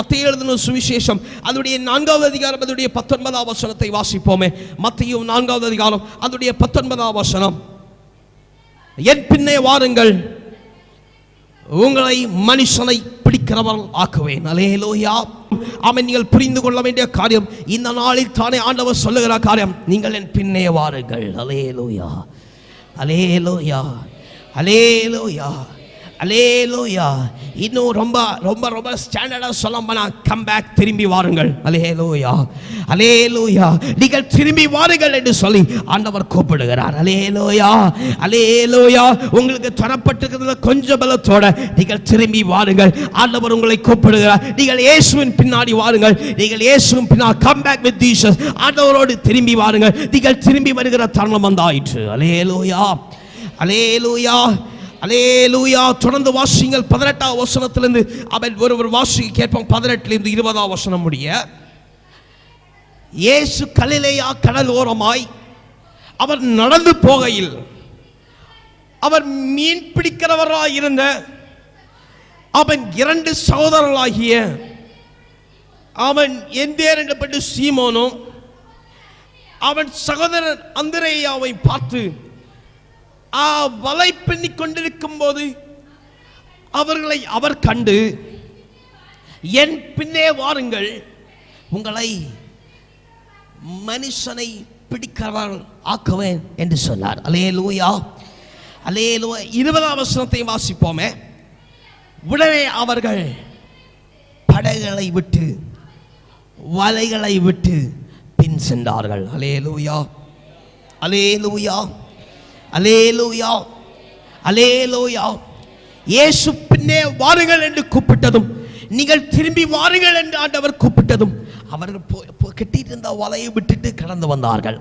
மத்திய எழுதின சுவிசேஷம். அதனுடைய நான்காவது அதிகாரம் அதனுடைய பத்தொன்பதாம் வசனத்தை வாசிப்போமே. மத்தியும் நான்காவது அதிகாரம் அதனுடைய பத்தொன்பதாம் வசனம். என் பின்னே வாருங்கள். உங்களை மனுஷனை பிடிக்கிறவர் ஆக்குவேன். அலேலோயா அவன் நீங்கள் புரிந்து கொள்ள வேண்டிய காரியம் இந்த நாளில் தானே ஆண்டவர் சொல்லுகிற காரியம். நீங்கள் என் பின்னே வாருங்கள். அலேலோயா அலேலோயா அலேலோயா அலேலோயா இன்னும் ரொம்ப ரொம்ப ரொம்ப ஸ்டாண்டர்டாக சொல்ல போனால் கம் பேக் திரும்பி வாருங்கள். அலேலோயா அலேலோயா நீங்கள் திரும்பி வாருங்கள் என்று சொல்லி ஆண்டவர் கூப்பிடுகிறார். அலேலோயா அலேலோயா உங்களுக்கு தரப்பட்டிருக்கிறதுல கொஞ்சம் பலத்தோட நீங்கள் திரும்பி வாருங்கள். ஆண்டவர் உங்களை கூப்பிடுகிறார். நீங்கள் இயேசுவின் பின்னாடி வாருங்கள். நீங்கள் இயேசுவின் பின்னால் கம் பேக் வித் ஜீசஸ் ஆண்டவரோடு திரும்பி வாருங்கள். நீங்கள் திரும்பி வருகிற தருணம் வந்தாயிற்று. அலேலோயா அலேலூயா அலேலூயா தொடர்ந்து வாசிங்கள் பதினெட்டாம் வசனத்திலிருந்து அவன் ஒரு ஒரு கேட்பான் கேட்போம். பதினெட்டுலேருந்து இருபதாம் வசனம் முடிய இயேசு கலிலேயா கடல் ஓரமாய் அவர் நடந்து போகையில் அவர் மீன் பிடிக்கிறவராய் இருந்த அவன் இரண்டு சகோதரர்களாகிய அவன் எந்தேர் என்றப்பட்டு சீமோனும் அவன் சகோதரன் அந்திரேயாவை பார்த்து ஆ வலை பின்னிக் கொண்டிருக்கும் போது அவர்களை அவர் கண்டு என் பின்னே வாருங்கள். உங்களை மனுஷனை பிடிக்கிறவர்கள் ஆக்குவேன் என்று சொன்னார். அலே லூயா அலே லூயா இருபதாம் வசனத்தை வாசிப்போமே. உடனே அவர்கள் படகளை விட்டு வலைகளை விட்டு பின் சென்றார்கள். அலையே லூயா அலே லூயா அலேலூயா அலேலூயா இயேசு பின்னே வாருங்கள் என்று கூப்பிட்டதும் நீங்கள் திரும்பி வாருங்கள் என்று ஆண்டவர் கூப்பிட்டதும் அவர்கள் போ- போ- கட்டிட்டு இருந்த வலையை விட்டுட்டு கடந்து வந்தார்கள்.